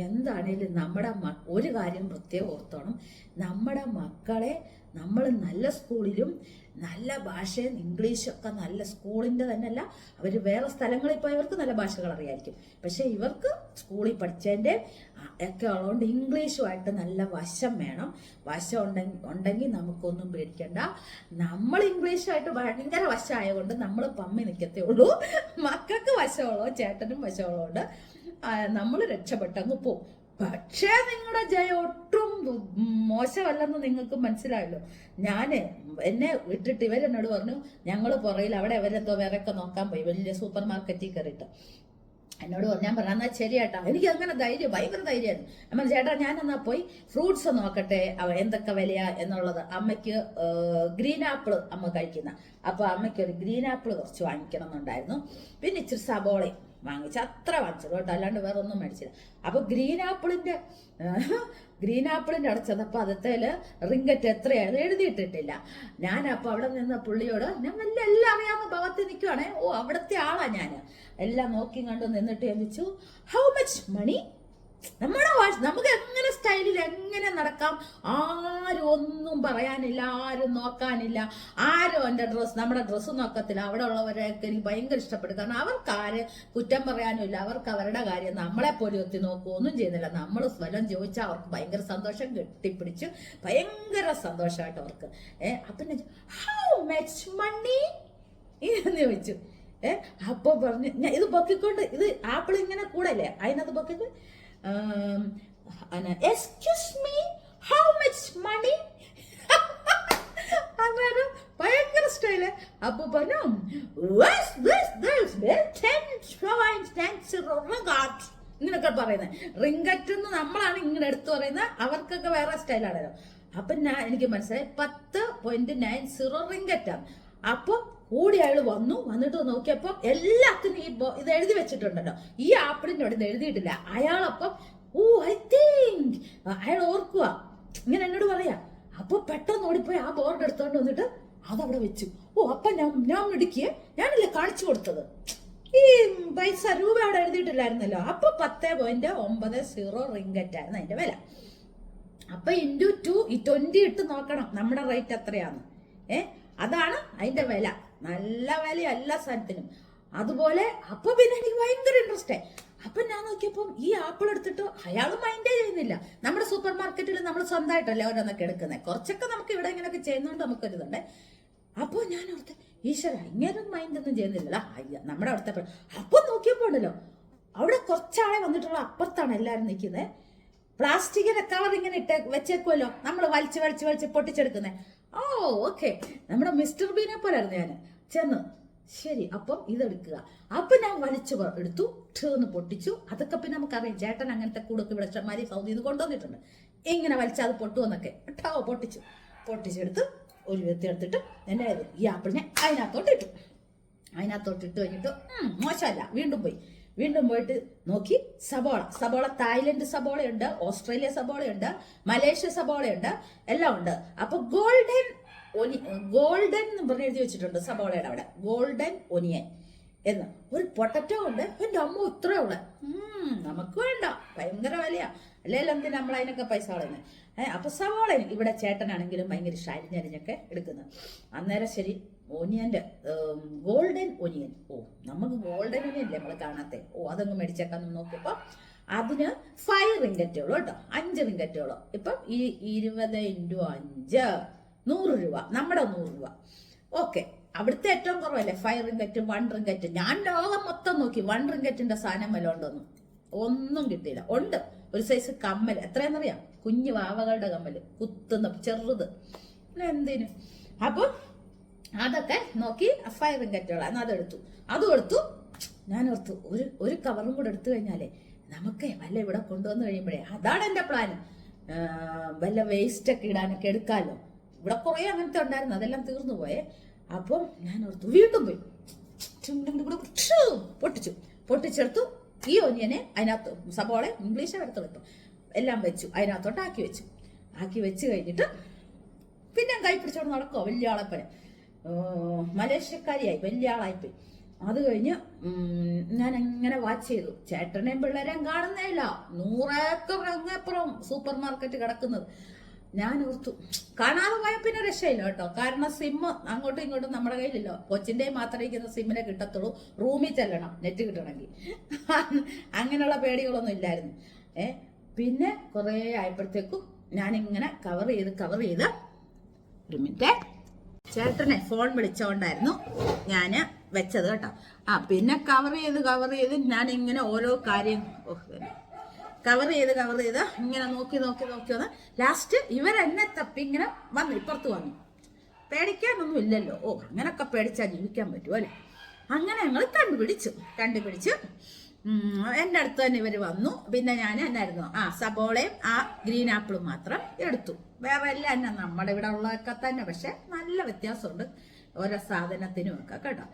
എന്താണേലും നമ്മുടെ ഒരു കാര്യം പ്രത്യേകം ഓർത്തോണം. നമ്മുടെ മക്കളെ നമ്മൾ നല്ല സ്കൂളിലും നല്ല ഭാഷയും ഇംഗ്ലീഷൊക്കെ നല്ല സ്കൂളിന്റെ തന്നെയല്ല അവർ വേറെ സ്ഥലങ്ങളിൽ പോയവർക്ക് നല്ല ഭാഷകൾ അറിയായിരിക്കും. പക്ഷേ ഇവർക്ക് സ്കൂളിൽ പഠിച്ചതിന്റെ ഒക്കെ ഉള്ളതുകൊണ്ട് ഇംഗ്ലീഷുമായിട്ട് നല്ല വശം വേണം. വശം ഉണ്ടെങ്കിൽ ഉണ്ടെങ്കിൽ നമുക്കൊന്നും പേടിക്കണ്ട. നമ്മൾ ഇംഗ്ലീഷുമായിട്ട് ഭയങ്കര വശമായതുകൊണ്ട് നമ്മൾ പമ്മി നിൽക്കത്തേ ഉള്ളൂ. മക്കൾക്ക് വശമുള്ളൂ ചേട്ടനും വശമുള്ളതുകൊണ്ട് നമ്മൾ രക്ഷപ്പെട്ടങ്ങ് പോവും. പക്ഷേ നിങ്ങളുടെ ജയം ഒട്ടും മോശമല്ലെന്ന് നിങ്ങൾക്ക് മനസ്സിലായല്ലോ. ഞാൻ എന്നെ വിട്ടിട്ട് ഇവരെന്നോട് പറഞ്ഞു ഞങ്ങൾ പുറയിൽ അവിടെ അവരെന്തോ വേറെയൊക്കെ നോക്കാൻ പോയി. വലിയ സൂപ്പർ മാർക്കറ്റിൽ കയറിയിട്ട്. എന്നോട് ഞാൻ പറഞ്ഞു എന്നാൽ എനിക്ക് അങ്ങനെ ധൈര്യം ഭയങ്കര ധൈര്യമായിരുന്നു. അമ്മ ചേട്ടാ ഞാൻ എന്നാ പോയി ഫ്രൂട്ട്സ് നോക്കട്ടെ എന്തൊക്കെ വിലയാ എന്നുള്ളത്. അമ്മയ്ക്ക് ഗ്രീൻ ആപ്പിൾ അമ്മ കഴിക്കുന്ന. അപ്പൊ അമ്മയ്ക്ക് ഒരു ഗ്രീൻ ആപ്പിൾ കുറച്ച് വാങ്ങിക്കണം എന്നുണ്ടായിരുന്നു പിന്നെ ഇച്ചിരി സബോളയും വാങ്ങിച്ചു അത്ര വാങ്ങിച്ചത് കേട്ടോ. അല്ലാണ്ട് വേറെ ഒന്നും മേടിച്ചില്ല. അപ്പൊ ഗ്രീൻ ആപ്പിളിന്റെ ഗ്രീൻ ആപ്പിളിന്റെ അടച്ചതപ്പോ അതത്തെ റിങ്കറ്റ് എത്രയായിരുന്നു? എഴുതിയിട്ടിട്ടില്ല. ഞാൻ അപ്പൊ അവിടെ നിന്ന് പുള്ളിയോട് ഞാൻ നല്ല എല്ലാം അറിയാവുന്ന ഭവത്തിൽ നിൽക്കുവാണേ ഓ അവിടത്തെ ആളാ ഞാൻ എല്ലാം നോക്കി കണ്ട് നിന്നിട്ട് ചോദിച്ചു ഹൗ മച്ച് മണി നമ്മുടെ നമുക്ക് എങ്ങനെ സ്റ്റൈലിൽ എങ്ങനെ നടക്കാം? ആരും ഒന്നും പറയാനില്ല ആരും നോക്കാനില്ല. ആരും എന്റെ ഡ്രസ്സ് നമ്മുടെ ഡ്രസ്സ് നോക്കത്തില്ല. അവിടെ ഉള്ളവരെയൊക്കെ എനിക്ക് ഭയങ്കര ഇഷ്ടപ്പെടും. കാരണം അവർക്ക് ആര് കുറ്റം പറയാനുമില്ല അവർക്ക് അവരുടെ കാര്യം നമ്മളെ പോലെ ഒത്തി നോക്കുക ഒന്നും ചെയ്യുന്നില്ല. നമ്മൾ സ്വലം ചോദിച്ചാൽ അവർക്ക് ഭയങ്കര സന്തോഷം കെട്ടിപ്പിടിച്ച് ഭയങ്കര സന്തോഷമായിട്ട് അവർക്ക്. ഏഹ് അപ്പം ഹൗ മച്ച് മണി എന്ന് ചോദിച്ചു. ഏഹ് അപ്പൊ പറഞ്ഞു ഇത് പൊക്കിക്കൊണ്ട് ഇത് ആപ്പിൾ ഇങ്ങനെ കൂടല്ലേ? അതിനകത്ത് പൊക്കിക്കൊണ്ട് excuse me how much money അന്നേരം ഭയങ്കര സ്റ്റൈൽ അപ്പൊ പറഞ്ഞു. ഇങ്ങനൊക്കെ പറയുന്നത്. റിങ്കറ്റ് എന്ന് നമ്മളാണ് ഇങ്ങനെ എടുത്തു പറയുന്നത്. അവർക്കൊക്കെ വേറെ സ്റ്റൈലാണല്ലോ അപ്പൊ ഞാൻ എനിക്ക് മനസ്സിലായി പത്ത് പോയിന്റ് നയൻ സീറോ റിങ്കറ്റാണ് അപ്പൊ കൂടി അയാൾ വന്നു വന്നിട്ട് നോക്കിയപ്പോൾ എല്ലാത്തിനും ഈ ഇത് എഴുതി വെച്ചിട്ടുണ്ടല്ലോ. ഈ ആപ്പിളിനോട് ഇത് എഴുതിയിട്ടില്ല. അയാളപ്പം ഓ ഐ തിങ്ക് അയാൾ ഓർക്കുക ഇങ്ങനെ എന്നോട് പറയാ അപ്പൊ പെട്ടെന്ന് ഓടിപ്പോയി ആ ബോർഡ് എടുത്തോണ്ട് വന്നിട്ട് അതവിടെ വെച്ചു. ഓ അപ്പൊ ഞാൻ ഞാൻ മിടുക്കിയെ ഞാനല്ലേ കാണിച്ചു കൊടുത്തത്? ഈ പൈസ രൂപ അവിടെ എഴുതിയിട്ടില്ലായിരുന്നല്ലോ. അപ്പൊ പത്ത് പോയിന്റ് ഒമ്പത് സീറോ റിങ്കറ്റ് ആയിരുന്നു അതിന്റെ വില. അപ്പൊ ഇന്റു ടു ഈ ട്വന്റി ഇട്ട് നോക്കണം. നമ്മുടെ റേറ്റ് എത്രയാണ്? ഏ അതാണ് അതിന്റെ വില. നല്ല വില എല്ലാ സാധനത്തിനും. അതുപോലെ അപ്പൊ പിന്നെ എനിക്ക് ഭയങ്കര ഇൻട്രസ്റ്റ് ആയി. അപ്പൊ ഞാൻ നോക്കിയപ്പം ഈ ആപ്പിൾ എടുത്തിട്ട് അയാൾ മൈൻഡേ ചെയ്യുന്നില്ല. നമ്മുടെ സൂപ്പർ മാർക്കറ്റിൽ നമ്മൾ സ്വന്തമായിട്ടല്ലേ ഓരോന്നൊക്കെ എടുക്കുന്നത് കുറച്ചൊക്കെ നമുക്ക് ഇവിടെ ഇങ്ങനെയൊക്കെ ചെയ്യുന്നതുകൊണ്ട് നമുക്കൊരിതുണ്ട് അപ്പോൾ ഞാൻ അവിടുത്തെ ഈശ്വര ഇങ്ങനെ മൈൻഡ് ഒന്നും ചെയ്യുന്നില്ല അയ്യ നമ്മുടെ അവിടുത്തെ അപ്പൊ നോക്കിയപ്പോ ഉണ്ടല്ലോ അവിടെ കുറച്ചാളെ വന്നിട്ടുള്ള അപ്പുറത്താണ് എല്ലാവരും നിൽക്കുന്നത് പ്ലാസ്റ്റിക്കിന്റെ കവർ ഇങ്ങനെ ഇട്ട് വെച്ചേക്കുമല്ലോ നമ്മൾ വലിച്ച് വലിച്ച് വലിച്ച് പൊട്ടിച്ചെടുക്കുന്നത് ഓ ഓക്കെ നമ്മുടെ മിസ്റ്റർ ബീനെ പോലായിരുന്നു ഞാൻ ചെന്ന് ശരി അപ്പം ഇതെടുക്കുക. അപ്പൊ ഞാൻ വലിച്ചു എടുത്തു എന്ന് പൊട്ടിച്ചു. അതൊക്കെ പിന്നെ നമുക്കറിയാം ചേട്ടൻ അങ്ങനത്തെ കൂടൊക്കെ ഇവിടെ സൗദി നിന്ന് കൊണ്ടുവന്നിട്ടുണ്ട്. ഇങ്ങനെ വലിച്ചാൽ അത് പൊട്ടുമെന്നൊക്കെ കേട്ടോ പൊട്ടിച്ചു. പൊട്ടിച്ചെടുത്ത് ഒരു വ്യക്തി എടുത്തിട്ട് എന്നെ ഈ ആപ്പിളിനെ അതിനകത്തോട്ട് ഇട്ടു. അതിനകത്തോട്ട് ഇട്ട് കഴിഞ്ഞിട്ട് മോശമല്ല വീണ്ടും പോയി. വീണ്ടും പോയിട്ട് നോക്കി. സബോള. സബോള തായ്ലൻഡ് സബോളയുണ്ട് ഓസ്ട്രേലിയ സബോളയുണ്ട് മലേഷ്യ സബോളയുണ്ട് എല്ലാം ഉണ്ട്. അപ്പൊ ഗോൾഡൻ ഒനി ഗോൾഡൻ എന്ന് പറഞ്ഞ് എഴുതി വെച്ചിട്ടുണ്ട് സബോളയുടെ അവിടെ. ഗോൾഡൻ ഒനിയൻ എന്ന്. ഒരു പൊട്ടറ്റോ ഉണ്ട്. എന്റെ അമ്മ ഇത്രേ ഉം നമുക്ക് വേണ്ട. ഭയങ്കര വിലയാ. അല്ലെങ്കിൽ എന്തിനാ നമ്മൾ അതിനൊക്കെ പൈസ കളയുന്നത് ഏഹ് അപ്പൊ സവാള ഇവിടെ ചേട്ടനാണെങ്കിലും ഭയങ്കര ഷാരിഞ്ഞരിഞ്ഞൊക്കെ എടുക്കുന്നു. എടുക്കുന്നത് അന്നേരം ശരി ഓനിയന്റെ ഗോൾഡൻ ഒനിയൻ ഓ നമുക്ക് ഗോൾഡൻ ഒനിയൻ നമ്മൾ കാണാത്തെ? ഓ അതങ്ങ് മേടിച്ചേക്കാന്ന് നോക്കിയപ്പോൾ അതിന് ഫൈവ് റിങ്കറ്റേ ഉള്ളൂ കേട്ടോ. അഞ്ച് റിങ്കറ്റേ ഉള്ളൂ. ഇപ്പം ഈ ഇരുപത് ഇന്റു അഞ്ച് നൂറ് രൂപ. നമ്മുടെ നൂറ് രൂപ. ഓക്കെ. അവിടുത്തെ ഏറ്റവും കുറവല്ലേ? ഫൈവ് റിങ്കറ്റ് വൺ റിങ്കറ്റ് ഞാൻ ലോകം മൊത്തം നോക്കി വൺ റിങ്കറ്റിന്റെ സാധനം വല്ല ഉണ്ടോന്നും ഒന്നും കിട്ടിയില്ല. ഉണ്ട്. ഒരു സൈസ് കമ്മൽ. എത്രയെന്നറിയാം കുഞ്ഞു വാവകളുടെ കമ്മൽ. കുത്തുന്ന ചെറുത്. എന്തിനു അപ്പൊ അതൊക്കെ നോക്കി ഫൈവ് റിങ്കറ്റുള്ള എന്നാൽ അതെടുത്തു അതും എടുത്തു. ഞാൻ ഓർത്തു ഒരു ഒരു കവറും കൂടെ എടുത്തു കഴിഞ്ഞാലേ നമുക്ക് വല്ല ഇവിടെ കൊണ്ടുവന്ന് കഴിയുമ്പോഴേ അതാണ് എന്റെ പ്ലാൻ വല്ല വേസ്റ്റ് ഒക്കെ ഇടാനൊക്കെ എടുക്കാമല്ലോ ഇവിടെ കുറേ അങ്ങനത്തെ ഉണ്ടായിരുന്നു അതെല്ലാം തീർന്നു പോയേ. അപ്പം ഞാൻ ഓർത്തു വീണ്ടും പോയി. പൊട്ടിച്ചു. പൊട്ടിച്ചെടുത്തു. ഈ ഒനിയനെ അതിനകത്ത് സബോളെ ഇംഗ്ലീഷ് ഇപ്പം. എല്ലാം വെച്ചു അതിനകത്തോട്ട് ആക്കി വെച്ചു. ആക്കി വെച്ച് കഴിഞ്ഞിട്ട് പിന്നെ കൈ പിടിച്ചോണ്ട് നടക്കോ വലിയ ആളെപ്പോലെ മലേഷ്യക്കാരിയായി വലിയ ആളായിപ്പോയി അത് കഴിഞ്ഞ് ഞാൻ എങ്ങനെ വാച്ച് ചെയ്തു. ചേട്ടനെയും പിള്ളേരെയും കാണുന്നേ ഇല്ല നൂറേക്കർ അങ്ങപ്പുറം സൂപ്പർ മാർക്കറ്റ് കിടക്കുന്നത്. ഞാൻ ഓർത്തു കാണാതെ പോയ പിന്നെ രക്ഷയില്ല കേട്ടോ. കാരണം സിമ്മ് അങ്ങോട്ടും ഇങ്ങോട്ടും നമ്മുടെ കയ്യിലില്ല. കൊച്ചിന്റെയും മാത്രമേ ഇരിക്കുന്ന സിമ്മിനെ കിട്ടത്തുള്ളൂ. റൂമിൽ ചെല്ലണം നെറ്റ് കിട്ടണമെങ്കിൽ. അങ്ങനെയുള്ള പേടികളൊന്നും ഇല്ലായിരുന്നു. ഏ പിന്നെ കുറേ ആയപ്പോഴത്തേക്കും ഞാനിങ്ങനെ കവർ ചെയ്ത് കവർ ചെയ്ത് ഒരു മിനിറ്റ് ചേട്ടനെ ഫോൺ വിളിച്ചോണ്ടായിരുന്നു ഞാൻ വെച്ചത് കേട്ടോ. ആ പിന്നെ കവർ ചെയ്ത് കവർ ചെയ്ത് ഞാൻ ഇങ്ങനെ ഓരോ കാര്യം കവർ ചെയ്ത് കവർ ചെയ്ത് ഇങ്ങനെ നോക്കി നോക്കി നോക്കി വന്ന് ലാസ്റ്റ് ഇവരെന്നെ തപ്പി ഇങ്ങനെ വന്നു ഇപ്പുറത്ത് വന്നു. പേടിക്കാനൊന്നും ഇല്ലല്ലോ. ഓ അങ്ങനൊക്കെ പേടിച്ചാൽ ജീവിക്കാൻ പറ്റുമോ അല്ലേ? അങ്ങനെ ഞങ്ങൾ കണ്ടുപിടിച്ചു. കണ്ടുപിടിച്ച് എന്റെ അടുത്ത് തന്നെ ഇവർ വന്നു. പിന്നെ ഞാൻ എന്നായിരുന്നു ആ സബോളയും ആ ഗ്രീൻ ആപ്പിളും മാത്രം എടുത്തു. വേറെ എല്ലാം തന്നെ നമ്മുടെ ഇവിടെ ഉള്ളതൊക്കെ തന്നെ പക്ഷെ നല്ല വ്യത്യാസമുണ്ട് ഓരോ സാധനത്തിനും ഒക്കെ കേട്ടോ.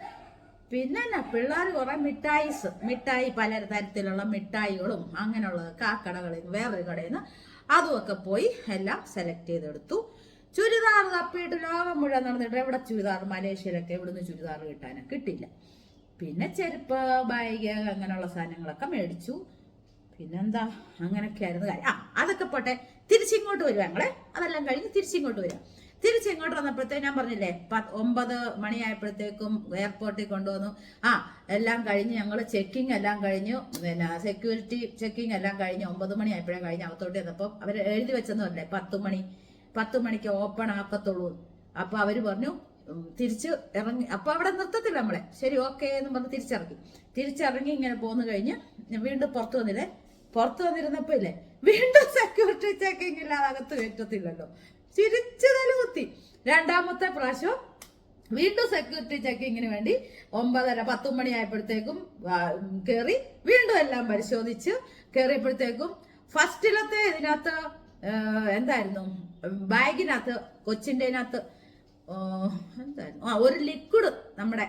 പിന്നെ എന്നാ പിള്ളേർ കുറെ മിഠായിസ് മിഠായി പല തരത്തിലുള്ള മിഠായികളും അങ്ങനെയുള്ള കാക്കടകളിൽ നിന്ന് വേറൊരു കടയിൽ നിന്ന് അതുമൊക്കെ പോയി എല്ലാം സെലക്ട് ചെയ്തെടുത്തു. ചുരിദാർ തപ്പിയിട്ട് ലോകം മുഴുവൻ നടന്നിട്ട് എവിടെ ചുരിദാർ? മലേഷ്യയിലൊക്കെ ഇവിടുന്ന് ചുരിദാർ കിട്ടാനും കിട്ടില്ല. പിന്നെ ചെരുപ്പ് ബാഗ് അങ്ങനെയുള്ള സാധനങ്ങളൊക്കെ മേടിച്ചു. പിന്നെന്താ? അങ്ങനെയൊക്കെയായിരുന്നു കാര്യം. ആ അതൊക്കെ പോട്ടെ. തിരിച്ചിങ്ങോട്ട് വരുവാ ഞങ്ങളെ. അതെല്ലാം കഴിഞ്ഞ് തിരിച്ചിങ്ങോട്ട് വരിക. തിരിച്ചിങ്ങോട്ട് വന്നപ്പോഴത്തേക്ക് ഞാൻ പറഞ്ഞില്ലേ ഒമ്പത് മണിയായപ്പോഴത്തേക്കും എയർപോർട്ടിൽ കൊണ്ടുവന്നു. ആ എല്ലാം കഴിഞ്ഞ് ഞങ്ങൾ ചെക്കിംഗ് എല്ലാം കഴിഞ്ഞു. പിന്നെ സെക്യൂരിറ്റി ചെക്കിംഗ് എല്ലാം കഴിഞ്ഞ് ഒമ്പത് മണി ആയപ്പോഴേ കഴിഞ്ഞ് അകത്തോട്ട് ചെന്നപ്പോൾ അവർ എഴുതി വെച്ചെന്ന് പറഞ്ഞില്ലേ പത്ത് മണി. പത്ത് മണിക്ക് ഓപ്പൺ ആക്കത്തുള്ളൂ. അപ്പോൾ അവർ പറഞ്ഞു തിരിച്ച് ഇറങ്ങി അപ്പൊ അവിടെ നിർത്തത്തില്ല നമ്മളെ. ശരി ഓക്കെ എന്ന് പറഞ്ഞ് തിരിച്ചിറങ്ങി തിരിച്ചിറങ്ങി ഇങ്ങനെ പോന്നു കഴിഞ്ഞ് വീണ്ടും പുറത്തു വന്നില്ലേ? പുറത്തു വന്നിരുന്നപ്പോ ഇല്ലേ? വീണ്ടും സെക്യൂരിറ്റി ചെക്കിംഗ് ഇല്ലാതെ അകത്ത് കയറ്റത്തില്ലല്ലോ. തിരിച്ചു തലകുത്തി രണ്ടാമത്തെ പ്രാവശ്യം വീണ്ടും സെക്യൂരിറ്റി ചെക്കിങ്ങിന് വേണ്ടി ഒമ്പതര പത്തു മണിയായപ്പോഴത്തേക്കും കയറി വീണ്ടും എല്ലാം പരിശോധിച്ച് കയറിയപ്പോഴത്തേക്കും ഫസ്റ്റിലത്തെ ഇതിനകത്ത് എന്തായിരുന്നു? ബാഗിനകത്ത് കൊച്ചിന്റെനകത്ത് എന്തായിരുന്നു? ആ ഒരു ലിക്വിഡ് നമ്മുടെ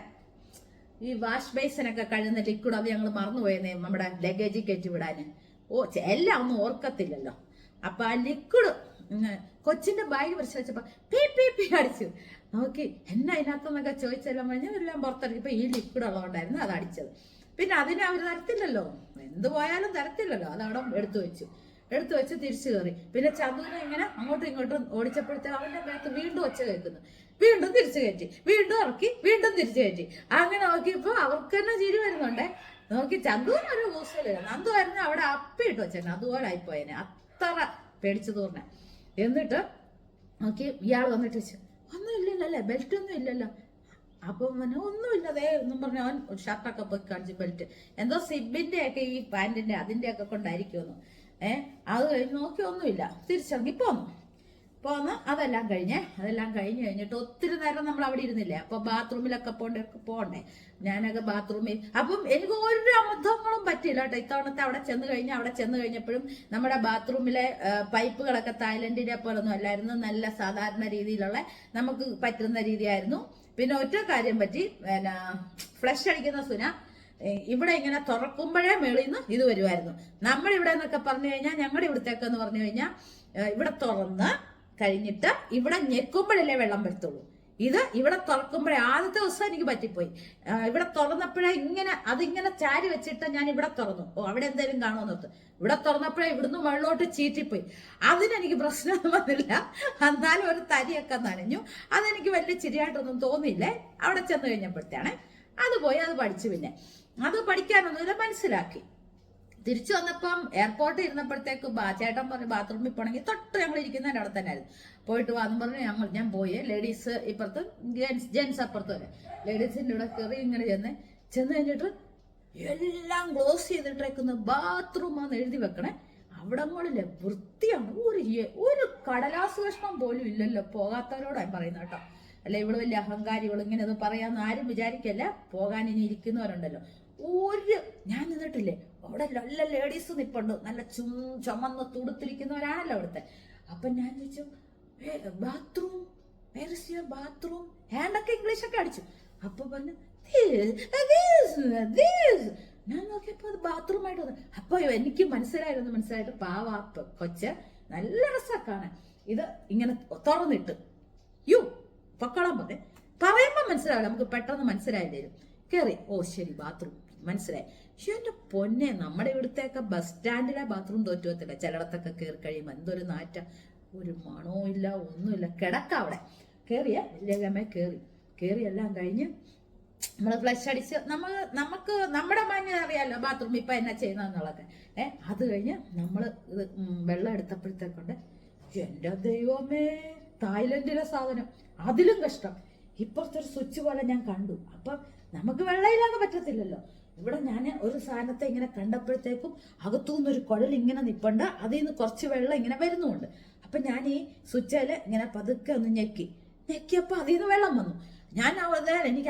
ഈ വാഷ് ബേസിനൊക്കെ കഴുകുന്ന ലിക്വിഡ് അത് ഞങ്ങൾ മറന്നുപോയെന്നേ നമ്മുടെ ലഗേജിൽ കയറ്റി വിടാൻ ഓ എല്ലാം ഒന്നും ഓർക്കത്തില്ലല്ലോ. അപ്പൊ ആ ലിക്വിഡ് കൊച്ചിന്റെ ബാഗ് വെച്ചപ്പോൾ പീ പീ പി അടിച്ചു. നോക്കി എന്നാ അതിനകത്തൊന്നൊക്കെ ചോദിച്ചെല്ലാം കഴിഞ്ഞാൽ എല്ലാം പുറത്തിറങ്ങിയപ്പോ ഈ ലിക്വിഡ് ഉള്ളതുകൊണ്ടായിരുന്നു അത് അടിച്ചത്. പിന്നെ അതിനെ അവർ തരത്തില്ലല്ലോ. എന്ത് പോയാലും തരത്തില്ലല്ലോ. അതവിടെ എടുത്തു വെച്ചു. എടുത്തു വെച്ച് തിരിച്ചു കയറി. പിന്നെ ചതുവിനെ ഇങ്ങനെ അങ്ങോട്ടും ഇങ്ങോട്ടും ഓടിച്ചപ്പോഴത്തേക്ക് അവന്റെ മേത്ത് വീണ്ടും ഒച്ച കേൾക്കുന്നു. വീണ്ടും തിരിച്ചു കയറ്റി വീണ്ടും ഇറക്കി വീണ്ടും തിരിച്ചു കയറ്റി. അങ്ങനെ നോക്കിയപ്പോ അവർക്ക് തന്നെ ചിരി വരുന്നുണ്ടേ. നോക്കി ചന്തുവിന് ഒരു ഹോസ്റ്റലില്ല നന്ദു ആയിരുന്നു അവിടെ അപ്പിട്ട് വെച്ചേ അതുപോലെ ആയിപ്പോയനെ അത്ര പേടിച്ചു തോന്നെ എന്നിട്ട് നോക്കി ഇയാൾ വന്നിട്ട് വെച്ചു ഒന്നും ബെൽറ്റ് ഒന്നും ഇല്ലല്ലോ. അപ്പം പിന്നെ ഒന്നുമില്ല ദേ എന്നും പറഞ്ഞ അവൻ ഷർട്ടൊക്കെ പോയി കാണിച്ച് ബെൽറ്റ്. എന്തോ സിബിന്റെ ഒക്കെ ഈ പാന്റിന്റെ അതിന്റെ ഒക്കെ കൊണ്ടായിരിക്കുമെന്ന്. ഏഹ് അത് കഴിഞ്ഞ് നോക്കി ഒന്നുമില്ല. തിരിച്ചിറങ്ങി പോന്നു. പോന്ന് അതെല്ലാം കഴിഞ്ഞേ അതെല്ലാം കഴിഞ്ഞ് കഴിഞ്ഞിട്ട് ഒത്തിരി നേരം നമ്മൾ അവിടെ ഇരുന്നില്ലേ? അപ്പോൾ ബാത്റൂമിലൊക്കെ പോകേണ്ടൊക്കെ പോണ്ടേ? ഞാനൊക്കെ ബാത്റൂമിൽ അപ്പം എനിക്ക് ഒരു അബദ്ധങ്ങളും പറ്റില്ല കേട്ടോ. ഇത്തവണത്തെ അവിടെ ചെന്ന് കഴിഞ്ഞ് അവിടെ ചെന്ന് കഴിഞ്ഞപ്പോഴും നമ്മുടെ ബാത്റൂമിലെ പൈപ്പുകളൊക്കെ തായ്ലൻഡിനെ പോലൊന്നും അല്ലായിരുന്നു. നല്ല സാധാരണ രീതിയിലുള്ള നമുക്ക് പറ്റുന്ന രീതിയായിരുന്നു. പിന്നെ ഒറ്റ കാര്യം പറ്റി. പിന്നെ ഫ്ലഷ് അടിക്കുന്ന സുന ഇവിടെ ഇങ്ങനെ തുറക്കുമ്പോഴേ മേളിൽ നിന്ന് ഇത് വരുമായിരുന്നു നമ്മളിവിടെ എന്നൊക്കെ പറഞ്ഞു കഴിഞ്ഞാൽ ഞങ്ങളുടെ ഇവിടുത്തേക്കെന്ന് പറഞ്ഞു കഴിഞ്ഞാൽ ഇവിടെ തുറന്ന് കഴിഞ്ഞിട്ട് ഇവിടെ ഞെക്കുമ്പോഴല്ലേ വെള്ളം വരത്തുള്ളൂ. ഇത് ഇവിടെ തുറക്കുമ്പോഴേ ആദ്യത്തെ ദിവസം എനിക്ക് പറ്റിപ്പോയി. ഇവിടെ തുറന്നപ്പോഴേ ഇങ്ങനെ അതിങ്ങനെ ചാരി വെച്ചിട്ട് ഞാൻ ഇവിടെ തുറന്നു. ഓ അവിടെ എന്തെങ്കിലും കാണുമെന്ന് ഓർത്ത് ഇവിടെ തുറന്നപ്പോഴേ ഇവിടുന്ന് വെള്ളോട്ട് ചീറ്റിപ്പോയി. അതിനെനിക്ക് പ്രശ്നമൊന്നും വന്നില്ല. എന്നാലും ഒരു തരിയൊക്കെ നനഞ്ഞു. അതെനിക്ക് വലിയ ചിരിയായിട്ടൊന്നും തോന്നിയില്ലേ? അവിടെ ചെന്ന് കഴിഞ്ഞപ്പോഴത്തേണേ. അത് പോയി അത് പഠിച്ചു പിന്നെ. അത് പഠിക്കാനൊന്നുമില്ല മനസ്സിലാക്കി. തിരിച്ചു വന്നപ്പം എയർപോർട്ടിൽ ഇരുന്നപ്പോഴത്തേക്ക് ചേട്ടൻ പറഞ്ഞു ബാത്റൂമിൽ പോണെങ്കിൽ തൊട്ട് ഞങ്ങൾ ഇരിക്കുന്നതിന്റെ അവിടെ തന്നെ ആയിരുന്നു പോയിട്ട് വന്നു പറഞ്ഞു ഞങ്ങൾ ഞാൻ പോയി. ലേഡീസ് ഇപ്പുറത്ത് ജെൻസ് ജെൻസ് അപ്പുറത്ത് വരെ. ലേഡീസിന്റെ ഇവിടെ കയറി ഇങ്ങനെ ചെന്ന് ചെന്ന് കഴിഞ്ഞിട്ട് എല്ലാം ക്ലോസ് ചെയ്തിട്ടേക്കുന്ന. ബാത്റൂമാന്ന് എഴുതി വെക്കണേ. അവിടങ്ങളിലെ വൃത്തിയാണ്. ഒരു ഒരു കടലാസ് കഷ്ണം പോലും ഇല്ലല്ലോ പോകാത്തവരോടാണ് പറയുന്നത് കേട്ടോ. അല്ല ഇവൾ വലിയ അഹങ്കാരി ഇവൾ ഇങ്ങനെ അത് പറയാന്ന് ആരും വിചാരിക്കല്ല. പോകാൻ ഇനി ഇരിക്കുന്നവരുണ്ടല്ലോ. ഒരു ഞാൻ നിന്നിട്ടില്ലേ അവിടെ നല്ല ലേഡീസ് നിപ്പുണ്ട്. നല്ല ചും ചുമന്ന് തുടുത്തിരിക്കുന്നവരാണല്ലോ അവിടുത്തെ. അപ്പൊ ഞാൻ ചോദിച്ചു ബാത്റൂം ബാത്റൂം ഹാൻഡൊക്കെ ഇംഗ്ലീഷൊക്കെ അടിച്ചു. അപ്പൊ പറഞ്ഞു. ഞാൻ നോക്കിയപ്പോ അത് ബാത്റൂമായിട്ട് വന്നു. അപ്പൊ എനിക്ക് മനസ്സിലായിരുന്നു മനസ്സിലായിട്ട് പാവ കൊച്ച നല്ല രസക്കാണ് ഇത് ഇങ്ങനെ തുറന്നിട്ട്. യു പൊക്കോളാൻ പറഞ്ഞേ പറയുമ്പോ മനസ്സിലാവില്ല. നമുക്ക് പെട്ടെന്ന് മനസ്സിലായി തരും കേറി. ഓ ശരി ബാത്റൂം മനസ്സിലായി. പക്ഷെ എന്റെ പൊന്നെ നമ്മുടെ ഇവിടുത്തെയൊക്കെ ബസ് സ്റ്റാൻഡിലെ ബാത്റൂം തോറ്റുവത്തില്ല ചിലയിടത്തൊക്കെ കയറി കഴിയുമ്പോൾ എന്തൊരു നാറ്റ. ഒരു മണവും ഇല്ല ഒന്നുമില്ല. കിടക്ക അവിടെ. കേറിയ വലിയ ഗമ കേറി. കേറി എല്ലാം കഴിഞ്ഞ് നമ്മൾ ഫ്ലഷ് അടിച്ച് നമ്മൾ നമുക്ക് നമ്മുടെ മാന്യത അറിയാലോ ബാത്റൂം ഇപ്പൊ എന്നാ ചെയ്യുന്നതെന്നുള്ളതൊക്കെ ഏഹ് അത് കഴിഞ്ഞ് നമ്മൾ ഇത് വെള്ളം എടുത്തപ്പോഴത്തേക്കൊണ്ട് എന്റെ ദൈവമേ തായ്ലൻഡിലെ സാധനം. അതിലും കഷ്ടം. ഇപ്പുറത്തൊരു സ്വിച്ച് പോലെ ഞാൻ കണ്ടു. അപ്പൊ നമുക്ക് വെള്ളമില്ലാതെ പറ്റത്തില്ലല്ലോ. ഇവിടെ ഞാൻ ഒരു സാധനത്തെ ഇങ്ങനെ കണ്ടപ്പോഴത്തേക്കും അകത്തുനിന്ന് ഒരു കുഴൽ ഇങ്ങനെ നിപ്പണ്ട. അതിൽ നിന്ന് കുറച്ച് വെള്ളം ഇങ്ങനെ വരുന്നുണ്ട്. അപ്പൊ ഞാൻ ഈ സ്വിച്ചിൽ ഇങ്ങനെ പതുക്കെ ഒന്ന് ഞെക്കി. ഞെക്കിയപ്പോ അതിൽ നിന്ന് വെള്ളം വന്നു. ഞാൻ അവിടെ എനിക്ക്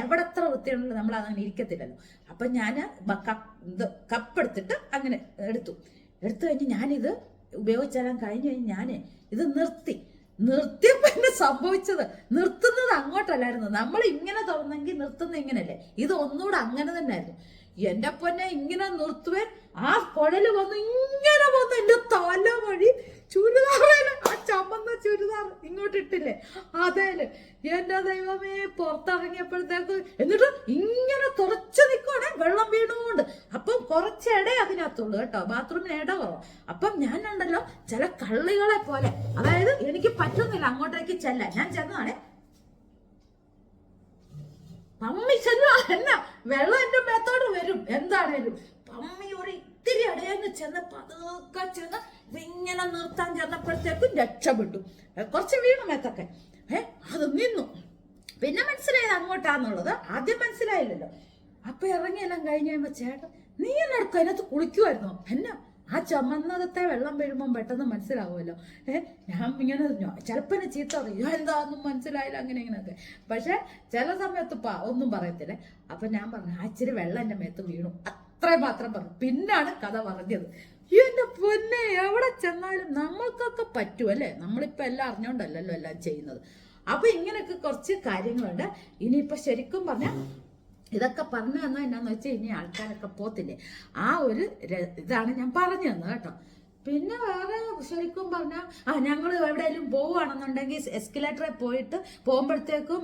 എവിടെ എത്ര വൃത്തിയുണ്ടല്ലോ നമ്മൾ അങ്ങനെ ഇരിക്കത്തില്ലല്ലോ. അപ്പൊ ഞാൻ ഇത് കപ്പെടുത്തിട്ട് അങ്ങനെ എടുത്തു. എടുത്തു കഴിഞ്ഞ് ഞാനിത് ഉപയോഗിച്ചാലും കഴിഞ്ഞ് കഴിഞ്ഞ് ഞാൻ ഇത് നിർത്തി. നിർത്തിയപ്പോ എന്നെ സംഭവിച്ചത്. നിർത്തുന്നത് അങ്ങോട്ടല്ലായിരുന്നു. നമ്മൾ ഇങ്ങനെ തുറന്നെങ്കിൽ നിർത്തുന്ന ഇങ്ങനല്ലേ ഇത് ഒന്നുകൂടെ അങ്ങനെ തന്നെ അല്ലേ എന്റെ പൊന്നെ ഇങ്ങനെ നിർത്തുവേൻ ആ കുഴൽ വന്ന് ഇങ്ങനെ വന്ന് എന്റെ തല വഴി ചുരിദാറേൽ ആ ചമ്മന്ന ചുരിദാർ ഇങ്ങോട്ട് ഇട്ടില്ലേ അതേൽ എന്റെ ദൈവമേ പുറത്തിറങ്ങിയപ്പോഴത്തേക്ക് എന്നിട്ട് ഇങ്ങനെ തുറച്ചു നിൽക്കുവാണേ വെള്ളം വീണുകൊണ്ട് അപ്പം കുറച്ച് ഇട അതിനകത്തുള്ളൂ കേട്ടോ. ബാത്റൂമിന് ഇട കുറവ്. അപ്പം ഞാനുണ്ടല്ലോ ചില കള്ളികളെ പോലെ. അതായത് എനിക്ക് പറ്റുന്നില്ല അങ്ങോട്ടേക്ക് ചെല്ല ഞാൻ ചെന്നാണ് പമ്മി ചെല്ലുക എന്നാ വെള്ളം എന്റെ മേത്തോട് വരും. എന്താണേലും പമ്മി ഒരു ഇത്തിരി അടയെന്ന് ചെന്ന് പതുക്കെ ചെന്ന് ഇങ്ങനെ നിർത്താൻ ചെന്നപ്പോഴത്തേക്കും രക്ഷപ്പെട്ടു. കുറച്ച് വീണു മേത്തൊക്കെ. ഏ അത് നിന്നു. പിന്നെ മനസ്സിലായത് അങ്ങോട്ടാന്നുള്ളത്? ആദ്യം മനസ്സിലായില്ലല്ലോ. അപ്പൊ ഇറങ്ങിയെല്ലാം കഴിഞ്ഞ് ചേട്ടൻ നീ എന്നടക്കം അതിനകത്ത് കുളിക്കുമായിരുന്നോ എന്നാ ആ ചമന്നതത്തെ വെള്ളം വീഴുമ്പോൾ പെട്ടെന്ന് മനസ്സിലാവുമല്ലോ. ഏഹ് ഞാൻ ഇങ്ങനെ ചിലപ്പോൾ എന്നെ ചീത്ത പറയും. എന്താന്നും മനസ്സിലായില്ല അങ്ങനെ ഇങ്ങനെയൊക്കെ. പക്ഷെ ചില സമയത്ത് ഒന്നും പറയത്തില്ല. അപ്പൊ ഞാൻ പറഞ്ഞു ആ ഇച്ചിരി വെള്ളം എന്റെ മേത്ത് വീണു. അത്രയും മാത്രം പറഞ്ഞു. പിന്നാണ് കഥ പറഞ്ഞത്. എന്റെ പൊന്നെ എവിടെ ചെന്നാലും നമ്മൾക്കൊക്കെ പറ്റും അല്ലേ? നമ്മളിപ്പോ എല്ലാം അറിഞ്ഞോണ്ടല്ലല്ലോ എല്ലാം ചെയ്യുന്നത്. അപ്പൊ ഇങ്ങനെയൊക്കെ കുറച്ച് കാര്യങ്ങളുണ്ട്. ഇനിയിപ്പോ ശരിക്കും പറഞ്ഞാൽ ഇതൊക്കെ പറഞ്ഞു തന്നാൽ എന്നാന്ന് വെച്ച് കഴിഞ്ഞാൽ ആൾക്കാരൊക്കെ പോത്തില്ലേ. ആ ഒരു ഇതാണ് ഞാൻ പറഞ്ഞു തന്നത് കേട്ടോ. പിന്നെ വേറെ ശരിക്കും പറഞ്ഞാൽ ആ ഞങ്ങൾ എവിടെയെങ്കിലും പോവുകയാണെന്നുണ്ടെങ്കിൽ എസ്കലേറ്ററിൽ പോയിട്ട് പോകുമ്പോഴത്തേക്കും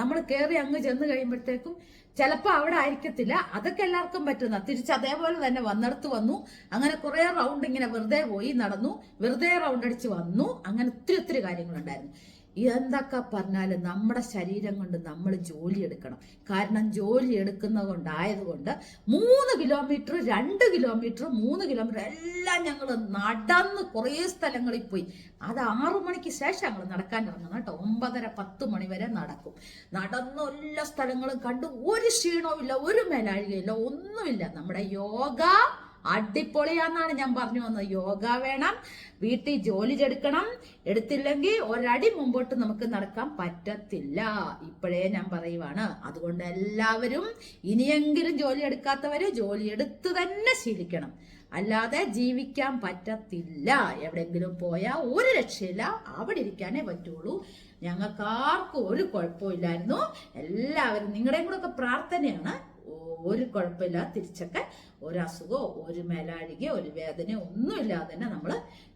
നമ്മൾ കയറി അങ്ങ് ചെന്ന് കഴിയുമ്പോഴത്തേക്കും ചിലപ്പോൾ അവിടെ ആയിരിക്കത്തില്ല. അതൊക്കെ എല്ലാവർക്കും പറ്റുന്ന തിരിച്ച് അതേപോലെ തന്നെ വന്നെടുത്ത് വന്നു. അങ്ങനെ കുറേ റൗണ്ട് ഇങ്ങനെ വെറുതെ പോയി നടന്നു. വെറുതെ റൗണ്ട് അടിച്ച് വന്നു. അങ്ങനെ ഒത്തിരി ഒത്തിരി കാര്യങ്ങളുണ്ടായിരുന്നു. എന്തൊക്കെ പറഞ്ഞാലും നമ്മുടെ ശരീരം കൊണ്ട് നമ്മൾ ജോലി എടുക്കണം. കാരണം ജോലി എടുക്കുന്നത് കൊണ്ടായതുകൊണ്ട് മൂന്ന് കിലോമീറ്റർ രണ്ട് കിലോമീറ്റർ മൂന്ന് കിലോമീറ്റർ എല്ലാം ഞങ്ങൾ നടന്ന് കുറേ സ്ഥലങ്ങളിൽ പോയി. അത് ആറു മണിക്ക് ശേഷം ഞങ്ങൾ നടക്കാൻ ഇറങ്ങണം കേട്ടോ. ഒമ്പതര പത്ത് മണി വരെ നടക്കും. നടന്ന എല്ലാ സ്ഥലങ്ങളും കണ്ടു ഒരു ക്ഷീണവും ഇല്ല ഒരു മേലാഴികയില്ല ഒന്നുമില്ല. നമ്മുടെ യോഗ അടിപൊളിയാന്നാണ് ഞാൻ പറഞ്ഞു വന്നത്. യോഗ വേണം വീട്ടിൽ ജോലി എടുക്കണം. എടുത്തില്ലെങ്കിൽ ഒരടി മുമ്പോട്ട് നമുക്ക് നടക്കാൻ പറ്റത്തില്ല ഇപ്പോഴേ ഞാൻ പറയുവാണ്. അതുകൊണ്ട് എല്ലാവരും ഇനിയെങ്കിലും ജോലി എടുക്കാത്തവര് ജോലി എടുത്ത് തന്നെ ശീലിക്കണം. അല്ലാതെ ജീവിക്കാൻ പറ്റത്തില്ല. എവിടെയെങ്കിലും പോയാൽ ഒരു രക്ഷയില്ല. അവിടെ ഇരിക്കാനേ പറ്റുള്ളൂ. ഞങ്ങൾക്ക് ആർക്കും ഒരു കുഴപ്പമില്ലായിരുന്നു എല്ലാവരും നിങ്ങളുടെയും കൂടെ ഒക്കെ പ്രാർത്ഥനയാണ്. ഒരു കുഴപ്പമില്ല തിരിച്ചൊക്കെ ഒരു അസുഖമോ ഒരു മേലാഴികയോ ഒരു വേദനയോ ഒന്നുമില്ലാതെ തന്നെ നമ്മൾ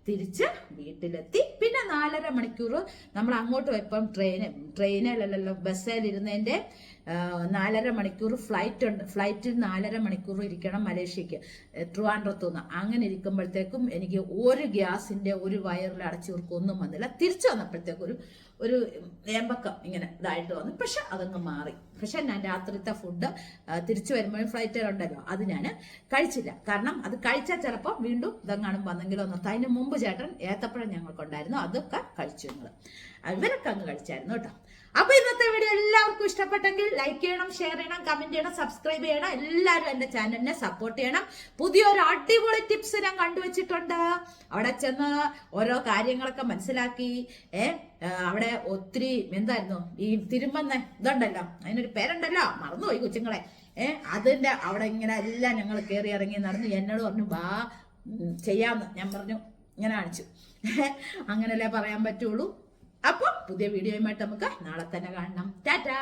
തിരിച്ച് വീട്ടിലെത്തി. പിന്നെ നാലര മണിക്കൂർ നമ്മൾ അങ്ങോട്ട് ഇപ്പം ട്രെയിന് ട്രെയിനിലല്ലല്ലോ ബസ്സിലിരുന്നതിന്റെ നാലര മണിക്കൂർ ഫ്ലൈറ്റ് ഉണ്ട്. ഫ്ലൈറ്റിൽ നാലര മണിക്കൂർ ഇരിക്കണം മലേഷ്യക്ക് ട്രിവാൻഡ്രത്തു നിന്ന് അങ്ങനെ ഇരിക്കുമ്പോഴത്തേക്കും എനിക്ക് ഒരു ഗ്യാസിന്റെ ഒരു വയറിൽ അടച്ചു ഒന്നും വന്നില്ല. തിരിച്ചു വന്നപ്പോഴത്തേക്കും ഒരു ഒരു ഏമ്പക്കം ഇങ്ങനെ ഇതായിട്ട് വന്നു. പക്ഷെ അതങ്ങ് മാറി. പക്ഷെ ഞാൻ രാത്രിത്തെ ഫുഡ് തിരിച്ചു വരുമ്പോഴും ഫ്ലൈറ്റിലുണ്ടല്ലോ അത് ഞാൻ കഴിച്ചില്ല. കാരണം അത് കഴിച്ചാൽ ചിലപ്പോൾ വീണ്ടും ഇതെങ്ങാനും വന്നെങ്കിലോ ഒന്ന് അതിന് മുമ്പ് ചേട്ടൻ ഏത്തപ്പഴം ഞങ്ങൾക്കുണ്ടായിരുന്നു. അതൊക്കെ കഴിച്ചു ഞങ്ങൾ ഇവരൊക്കെ അങ്ങ് കഴിച്ചായിരുന്നു കേട്ടോ. അപ്പൊ ഇന്നത്തെ വീഡിയോ എല്ലാവർക്കും ഇഷ്ടപ്പെട്ടെങ്കിൽ ലൈക്ക് ചെയ്യണം ഷെയർ ചെയ്യണം കമന്റ് ചെയ്യണം സബ്സ്ക്രൈബ് ചെയ്യണം. എല്ലാവരും എന്റെ ചാനലിനെ സപ്പോർട്ട് ചെയ്യണം. പുതിയൊരു അടിപൊളി ടിപ്സ് ഞാൻ കണ്ടുവച്ചിട്ടുണ്ട്. അവിടെ ചെന്ന് ഓരോ കാര്യങ്ങളൊക്കെ മനസ്സിലാക്കി. ഏ അവിടെ ഒത്തിരി എന്തായിരുന്നു? ഈ തിരുമ്പന്ന ഇതുണ്ടല്ലോ. അതിനൊരു പേരുണ്ടല്ലോ. മറന്നുപോയി കൊച്ചുങ്ങളെ. ഏ അതിന്റെ അവിടെ ഇങ്ങനെ എല്ലാം ഞങ്ങൾ കയറി ഇറങ്ങി നടന്നു എന്നോട് പറഞ്ഞു വാ ചെയ്യാന്ന്. ഞാൻ പറഞ്ഞു ഇങ്ങനെ കാണിച്ചു. അങ്ങനല്ലേ പറയാൻ പറ്റുള്ളൂ. അപ്പം പുതിയ വീഡിയോയുമായിട്ട് നമുക്ക് നാളെ തന്നെ കാണണം. ടാറ്റാ!